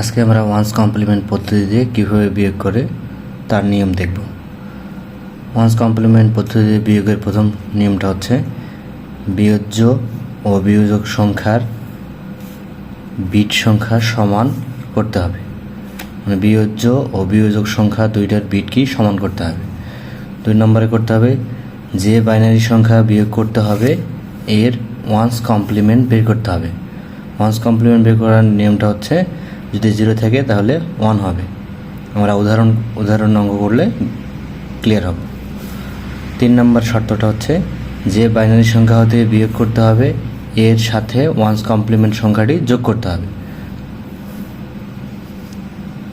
আজকে আমরা once complement পদ্ধতিতে কীভাবে বিয়োগ করে তার নিয়ম দেখব। ওয়ান্স কমপ্লিমেন্ট পদ্ধতিতে বিয়োগের প্রথম নিয়মটা হচ্ছে বিয়োজ্য ও বিয়োজক সংখ্যার বিট সংখ্যা সমান করতে হবে। মানে বিয়োজ্য ও বিয়োজক সংখ্যা দুইটার বিট কি সমান করতে হবে। দুই নম্বরে করতে হবে যে বাইনারি সংখ্যা বিয়োগ করতে হবে এর ওয়ান্স কমপ্লিমেন্ট বের করতে হবে। ওয়ান্স কমপ্লিমেন্ট বের করার নিয়মটা হচ্ছে যদি জিরো থাকে তাহলে ওয়ান হবে। আমরা উদাহরণ উদাহরণ অঙ্গ করলে ক্লিয়ার হবে। তিন নম্বর শর্তটা হচ্ছে যে বাইনারি সংখ্যা হতে বিয়োগ করতে হবে, এর সাথে ওয়ান্স কমপ্লিমেন্ট সংখ্যাটি যোগ করতে হবে।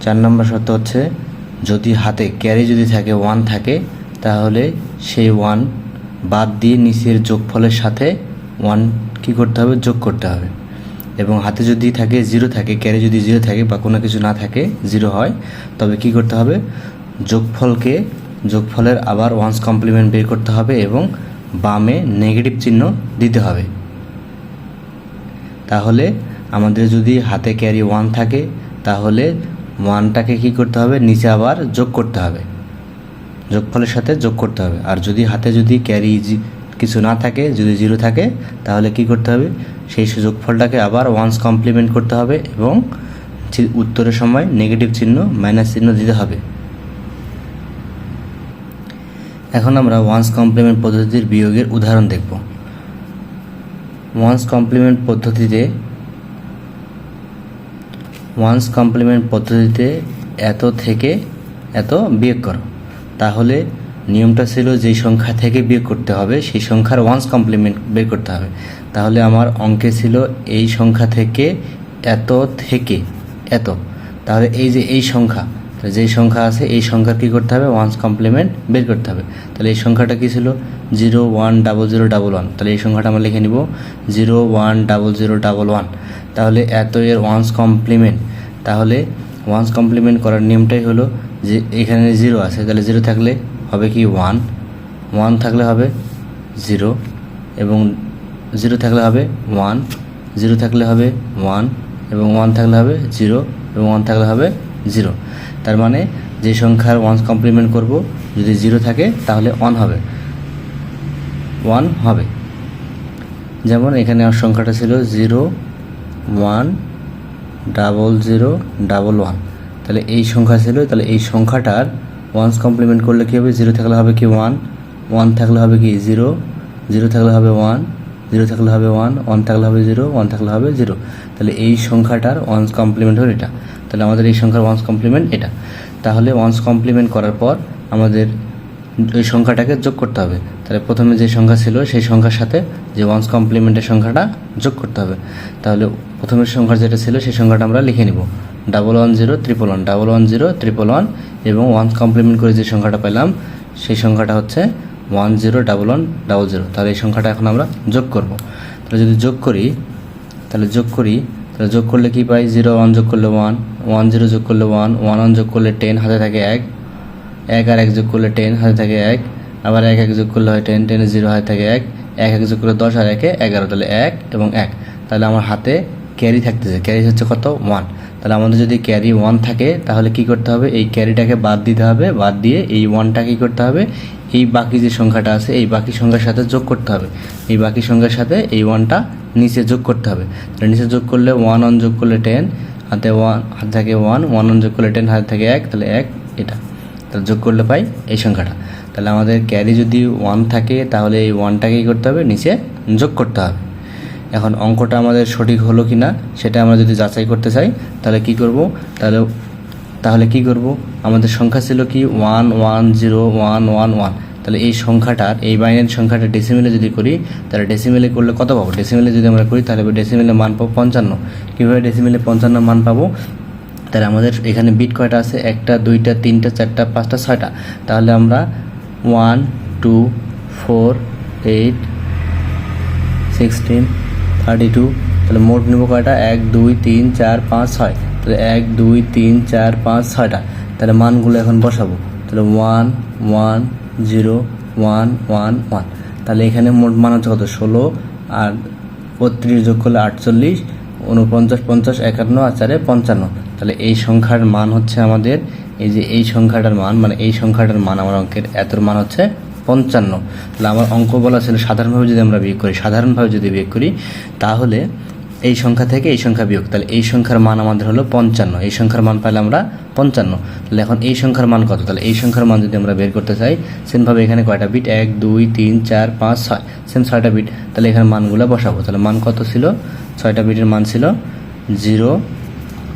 চার নম্বর শর্ত হচ্ছে যদি হাতে ক্যারি যদি থাকে ওয়ান থাকে, তাহলে সেই ওয়ান বাদ দিয়ে নিচের যোগফলের সাথে ওয়ান কী করতে হবে? যোগ করতে হবে। এবং হাতে যদি থাকে জিরো থাকে, ক্যারি যদি জিরো থাকে বা কোনো কিছু না থাকে, জিরো হয়, তবে কি করতে হবে? যোগফলকে, যোগফলের আবার ওয়ান্স কমপ্লিমেন্ট বের করতে হবে এবং বামে নেগেটিভ চিহ্ন দিতে হবে। তাহলে আমাদের যদি হাতে ক্যারি ওয়ান থাকে, তাহলে ওয়ানটাকে কি করতে হবে? নিচে আবার যোগ করতে হবে। যোগফলের সাথে যোগ করতে হবে। আর যদি হাতে যদি ক্যারি কিছু না থাকে, যদি জিরো থাকে, তাহলে কি করতে হবে? সেই যোগফলটাকে আবার ওয়ান্স কমপ্লিমেন্ট করতে হবে এবং উত্তরের সময় নেগেটিভ চিহ্ন মাইনাস চিহ্ন দিতে হবে। এখন আমরা ওয়ান্স কমপ্লিমেন্ট পদ্ধতির বিয়োগের উদাহরণ দেখব। ওয়ান্স কমপ্লিমেন্ট পদ্ধতিতে ওয়ান্স কমপ্লিমেন্ট পদ্ধতিতে এত থেকে এত বিয়োগ করো। তাহলে নিয়মটা ছিল যেই সংখ্যা থেকে বিয়োগ করতে হবে, সেই সংখ্যার ওয়ান্স কমপ্লিমেন্ট বের করতে হবে। তাহলে আমার অঙ্কে ছিল এই সংখ্যা থেকে এত থেকে এত। তাহলে এই যে এই সংখ্যা তো যেই সংখ্যা আছে এই সংখ্যার কী করতে হবে? ওয়ান্স কমপ্লিমেন্ট বের করতে হবে। তাহলে এই সংখ্যাটা কী ছিল? Zero one double zero double one তাহলে এই সংখ্যাটা আমরা লিখে নিব zero one double zero double one তাহলে এত এর ওয়ান্স কমপ্লিমেন্ট তাহলে ওয়ান্স কমপ্লিমেন্ট করার নিয়মটাই হলো যে এখানে জিরো আছে, তাহলে জিরো থাকলে হবে কি ওয়ান ওয়ান থাকলে হবে জিরো এবং জিরো থাকলে হবে ওয়ান জিরো থাকলে হবে ওয়ান এবং ওয়ান থাকলে হবে জিরো এবং ওয়ান থাকলে হবে জিরো তার মানে যে সংখ্যার ওয়ান কমপ্লিমেন্ট করব, যদি জিরো থাকে তাহলে ওয়ান হবে। ওয়ান হবে। যেমন এখানে আমার সংখ্যাটা ছিল zero one double zero double one তাহলে এই সংখ্যা ছিল, তাহলে এই সংখ্যাটার ওয়ান্স কমপ্লিমেন্ট করলে কী হবে? জিরো থাকলে হবে কি ওয়ান ওয়ান থাকলে হবে কি জিরো জিরো থাকলে হবে ওয়ান জিরো থাকলে হবে ওয়ান ওয়ান থাকলে হবে জিরো ওয়ান থাকলে হবে জিরো তাহলে এই সংখ্যাটার ওয়ান্স কমপ্লিমেন্ট হলো এটা। তাহলে আমাদের এই সংখ্যার ওয়ান্স কমপ্লিমেন্ট এটা। তাহলে ওয়ান্স কমপ্লিমেন্ট করার পর আমাদের ওই সংখ্যাটাকে যোগ করতে হবে। তাহলে প্রথমে যে সংখ্যা ছিল, সেই সংখ্যার সাথে যে ওয়ান্স কমপ্লিমেন্টের সংখ্যাটা যোগ করতে হবে। তাহলে প্রথমের সংখ্যা যেটা ছিল, সেই সংখ্যাটা আমরা লিখে নিব। Double one zero triple one double one zero triple one এবং ওয়ান্স কমপ্লিমেন্ট করে যে সংখ্যাটা পেলাম, সেই সংখ্যাটা হচ্ছে one zero double one double zero তাহলে এই সংখ্যাটা এখন আমরা যোগ করব। তাহলে যদি যোগ করি, তাহলে যোগ করি, তাহলে যোগ করলে কি পাই? জিরো ওয়ান যোগ করলে ওয়ান ওয়ান জিরো যোগ করলে ওয়ান ওয়ান ওয়ান যোগ করলে টেন হাতে থাকে এক। এক আর এক যোগ করলে টেন হাতে থাকে এক, আবার এক এক যোগ করলে হয় টেন টেনে জিরো হাতে থাকে এক এক এক যোগ করলে দশ আর একে এগারো, তাহলে এক এবং এক। তাহলে আমার হাতে ক্যারি থাকতেছে ক্যারি হচ্ছে কত? ওয়ান তাহলে আমাদের যদি ক্যারি ওয়ান থাকে, তাহলে কি করতে হবে? এই ক্যারিটাকে বাদ দিতে হবে, বাদ দিয়ে এই ওয়ানটা কী করতে হবে? এই বাকি যে সংখ্যাটা আছে, এই বাকি সংখ্যার সাথে যোগ করতে হবে। এই বাকি সংখ্যার সাথে এই ওয়ানটা নিচে যোগ করতে হবে। তাহলে নিচে যোগ করলে ওয়ান ওয়ান যোগ করলে টেন হাতে ওয়ান হাতে থাকে ওয়ান ওয়ান ওয়ান যোগ করলে টেন হাতে থাকে এক, তাহলে এক, এটা। তাহলে যোগ করলে পাই এই সংখ্যাটা। তাহলে আমাদের ক্যারি যদি ওয়ান থাকে, তাহলে এই ওয়ানটাকে কী করতে হবে? নিচে যোগ করতে হবে। এখন অঙ্কটা আমাদের সঠিক হলো কি না সেটা আমরা যদি যাচাই করতে চাই, তাহলে কি করব? তাহলে তাহলে কি করব? আমাদের সংখ্যা ছিল কি? One one zero one one one তাহলে এই সংখ্যাটার এই বাইনের সংখ্যাটা ডেসিমেলে যদি করি, তাহলে ডেসিমেলে করলে কত পাবো? ডেসিমেলে যদি আমরা করি, তাহলে ডেসিমেলে মান পাবো পঞ্চান্ন। কীভাবে ডেসিমেলে পঞ্চান্ন মান পাবো? তাহলে আমাদের এখানে বিট কয়টা আছে? একটা, দুইটা, তিনটা, চারটা, পাঁচটা, ছয়টা। তাহলে আমরা one two four eight sixteen thirty two তাহলে মোট নেব কয়টা? এক, দুই, তিন, চার, পাঁচ, ছয়। তাহলে এক, দুই, তিন, চার, পাঁচ, ছয়টা। তাহলে মানগুলো এখন বসাবো। তাহলে one one zero one one one তাহলে এখানে মোট মান হচ্ছে কত? ষোলো আর বত্রিশ যোগ করলে আটচল্লিশ উনপঞ্চাশ পঞ্চাশ, একান্ন আর চারে পঞ্চান্ন। তাহলে এই সংখ্যার মান হচ্ছে আমাদের, এই যে এই সংখ্যাটার মান মানে এই সংখ্যাটার মান আমার অঙ্কের এতর মান হচ্ছে পঞ্চান্ন। তাহলে আমার অঙ্ক বলা ছিল সাধারণভাবে যদি আমরা বিয়োগ করি, সাধারণভাবে যদি বিয়োগ করি, তাহলে এই সংখ্যা থেকে এই সংখ্যা বিয়োগ, তাহলে এই সংখ্যার মান আমাদের হলো পঞ্চান্ন। এই সংখ্যার মান পাইলে আমরা পঞ্চান্ন। তাহলে এখন এই সংখ্যার মান কত? তাহলে এই সংখ্যার মান যদি আমরা বের করতে চাই, সেমভাবে এখানে কয়টা বিট? এক, দুই, তিন, চার, পাঁচ, ছয়। সেম ছয়টা বিট, তাহলে এখানে মানগুলো বসাবো। তাহলে মান কত ছিল? ছয়টা বিটের মান ছিল জিরো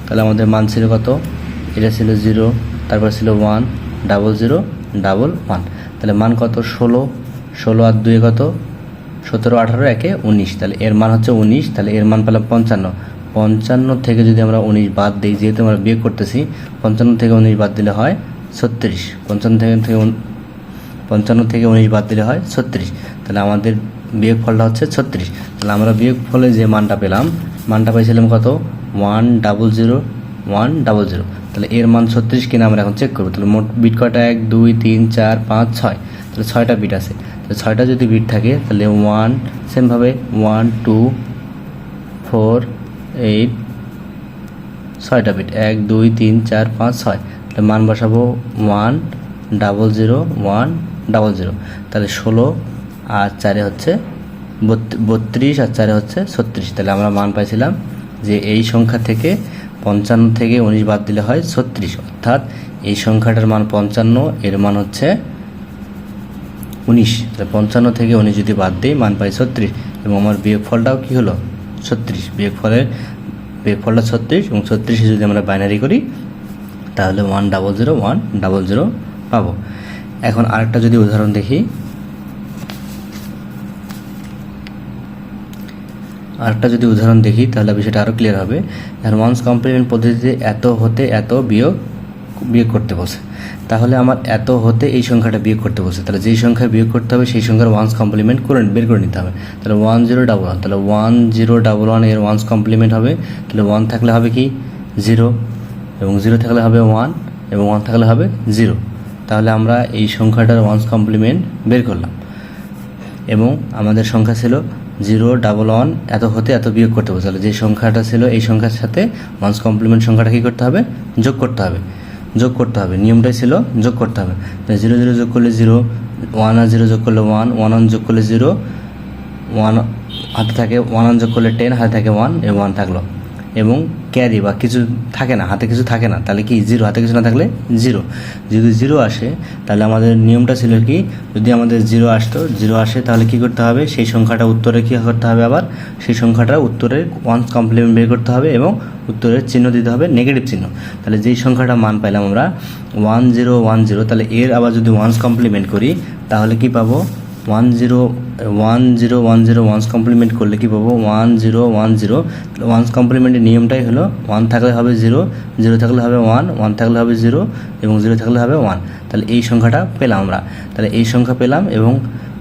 তাহলে আমাদের মান ছিল কত? এটা ছিল জিরো তারপর ছিল one double zero double one তাহলে মান কত? ষোলো। ষোলো আর দুয়ে কত? সতেরো, আঠারো, একে উনিশ। তাহলে এর মান হচ্ছে উনিশ, তাহলে এর মান পেলাম পঞ্চান্ন। পঞ্চান্ন থেকে যদি আমরা উনিশ বাদ দিই, যেহেতু আমরা বিয়ে করতেছি, পঞ্চান্ন থেকে উনিশ বাদ দিলে হয় ছত্রিশ। পঞ্চান্ন থেকে থেকে পঞ্চান্ন থেকে উনিশ বাদ দিলে হয় ছত্রিশ। তাহলে আমাদের বিয়োগ ফলটা হচ্ছে ছত্রিশ। তাহলে আমরা বিয়োগ ফলে যে মানটা পেলাম, মানটা পাইছিলাম কত? One double zero one double zero তাহলে এর মান ছত্রিশ কিনা আমরা এখন চেক করব। তাহলে মোট বিট কয়টা? এক, দুই, তিন, চার, পাঁচ, ছয়। তাহলে ছয়টা বিট আছে। তাহলে ছয়টা যদি বিট থাকে, তাহলে ওয়ান সেমভাবে ওয়ান টু ফোর এইট ছয়টা বিট এক, দুই, তিন, চার, পাঁচ, ছয়। তাহলে মান বসাবো one double zero one double zero তাহলে ষোলো আর চারে হচ্ছে বত্রি- বত্রিশ আর চারে হচ্ছে ছত্রিশ। তাহলে আমরা মান পাইছিলাম যে এই সংখ্যা থেকে পঞ্চান্ন থেকে উনিশ বাদ দিলে হয় ছত্রিশ। অর্থাৎ এই সংখ্যাটার মান পঞ্চান্ন, এর মান হচ্ছে উনিশ। তাহলে পঞ্চান্ন থেকে উনিশ যদি বাদ দিই, মান পাই ছত্রিশ। এবং আমার বিয়োগ ফলটাও কী হলো? ছত্রিশ। বিয়োগ ফলের বিয়োগ ফলটা ছত্রিশ এবং ছত্রিশে যদি আমরা বাইনারি করি, তাহলে one double zero one double zero পাবো। এখন আরেকটা যদি উদাহরণ দেখি। আরেকটা যদি উদাহরণ দেখি, তাহলে বিষয়টা আরও ক্লিয়ার হবে। এখন ওয়ান্স কমপ্লিমেন্ট পদ্ধতিতে এত হতে এত বিয়োগ বিয়োগ করতে বসে তাহলে আমার এত হতে এই সংখ্যাটা বিয়োগ করতে বসে তাহলে যেই সংখ্যা বিয়োগ করতে হবে, সেই সংখ্যার ওয়ান্স কমপ্লিমেন্ট করে, বের করে নিতে হবে। তাহলে ওয়ান জিরো ডাবল ওয়ান তাহলে ওয়ান জিরো ডাবল ওয়ানের ওয়ান্স কমপ্লিমেন্ট হবে। তাহলে ওয়ান থাকলে হবে কি? জিরো এবং জিরো থাকলে হবে ওয়ান এবং ওয়ান থাকলে হবে জিরো তাহলে আমরা এই সংখ্যাটার ওয়ান্স কমপ্লিমেন্ট বের করলাম। এবং আমাদের সংখ্যা ছিল জিরো ডাবল ওয়ান এত হতে এত বিয়োগ করতে তাহলে যে সংখ্যাটা ছিল, এই সংখ্যার সাথে ওয়ান্স কমপ্লিমেন্ট সংখ্যাটা কী করতে হবে? যোগ করতে হবে। যোগ করতে হবে। নিয়মটাই ছিল যোগ করতে হবে। জিরো জিরো যোগ করলে জিরো ওয়ান আর জিরো যোগ করলে ওয়ান ওয়ান ওয়ান যোগ করলে জিরো ওয়ান হাতে থাকে ওয়ান ওয়ান যোগ করলে টেন হাতে থাকে ওয়ান এবং ওয়ান থাকল। এবং ক্যারি বা কিছু থাকে না, হাতে কিছু থাকে না, তাহলে কি জিরো হাতে কিছু না থাকলে জিরো যদি জিরো আসে, তাহলে আমাদের নিয়মটা ছিল কি, যদি আমাদের জিরো আসতো জিরো আসে তাহলে কি করতে হবে, সেই সংখ্যাটা উত্তরে কী করতে হবে আবার? সেই সংখ্যাটা উত্তরের ওয়ান কমপ্লিমেন্ট বের করতে হবে এবং উত্তরের চিহ্ন দিতে হবে নেগেটিভ চিহ্ন। তাহলে যেই সংখ্যাটা মান পাইলাম আমরা ওয়ান জিরো ওয়ান জিরো তাহলে এর আবার যদি ওয়ান্স কমপ্লিমেন্ট করি, তাহলে কি পাবো? One zero one zero one zero ones complement করলে কী পাবো? One zero one zero once কমপ্লিমেন্টের নিয়মটাই হলো ওয়ান থাকলে হবে জিরো জিরো থাকলে হবে ওয়ান ওয়ান থাকলে হবে জিরো এবং জিরো থাকলে হবে ওয়ান তাহলে এই সংখ্যাটা পেলাম আমরা। তাহলে এই সংখ্যা পেলাম এবং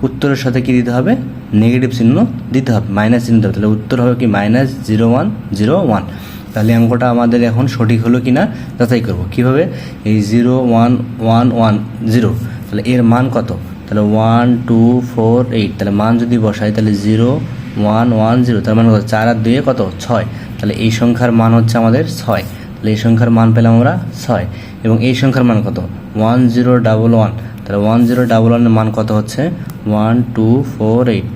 উত্তরের সাথে কী দিতে হবে? নেগেটিভ চিহ্ন দিতে হবে মাইনাস চিহ্ন দিতে হবে। তাহলে উত্তর হবে কি? Minus zero one zero one তাহলে অঙ্কটা আমাদের এখন সঠিক হলো কি না যাচাই করব। কীভাবে? এই zero one one one zero তাহলে এর মান কত? তাহলে ওয়ান টু ফোর এইট তাহলে মান যদি বসাই, তাহলে জিরো ওয়ান ওয়ান জিরো তার মানে কত? চার আর দুয়ে কত? ছয়। তাহলে এই সংখ্যার মান হচ্ছে আমাদের ছয়। তাহলে এই সংখ্যার মান পেলাম আমরা ছয়। এবং এই সংখ্যার মান কত? ওয়ান জিরো ডাবল ওয়ান তাহলে ওয়ান জিরো ডাবল ওয়ানের মান কত হচ্ছে? One two four eight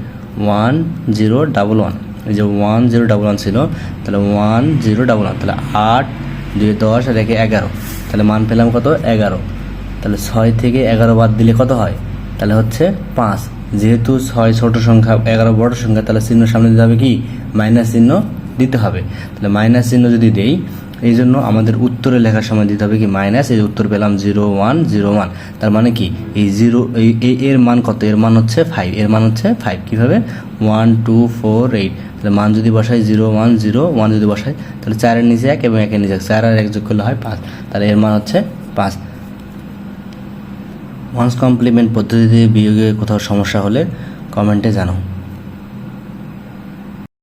one zero double one এই যে ওয়ান জিরো ডাবল ওয়ান ছিল, তাহলে ওয়ান জিরো ডাবল ওয়ান তাহলে আট দুই দশ আর একে এগারো। তাহলে মান পেলাম কত? এগারো। তাহলে ছয় থেকে এগারো বাদ দিলে কত হয়? তাহলে হচ্ছে পাঁচ। যেহেতু ছয় ছোট সংখ্যা, এগারো বড় সংখ্যা, তাহলে চিহ্ন সামনে দিতে হবে কি? মাইনাস চিহ্ন দিতে হবে। তাহলে মাইনাস চিহ্ন যদি দেই, এই জন্য আমাদের উত্তরে লেখার সময় দিতে হবে কি? মাইনাস, এই উত্তর পেলাম জিরো, ওয়ান জিরো, ওয়ান। তার মানে কি? এই জিরো এই, এর মান কত? এর মান হচ্ছে ফাইভ। এর মান হচ্ছে ফাইভ। কীভাবে? One, two, four, eight. তাহলে মান যদি বসাই জিরো, ওয়ান জিরো, ওয়ান যদি বসাই, তাহলে চারের নিচে এক এবং একের নিচে এক। চার আর এক যোগ করলে হয় পাঁচ। তাহলে এর মান হচ্ছে পাঁচ। ওয়ান্স কমপ্লিমেন্ট পদ্ধতিতে বিয়োগে কোথাও সমস্যা হলে কমেন্টে জানাও।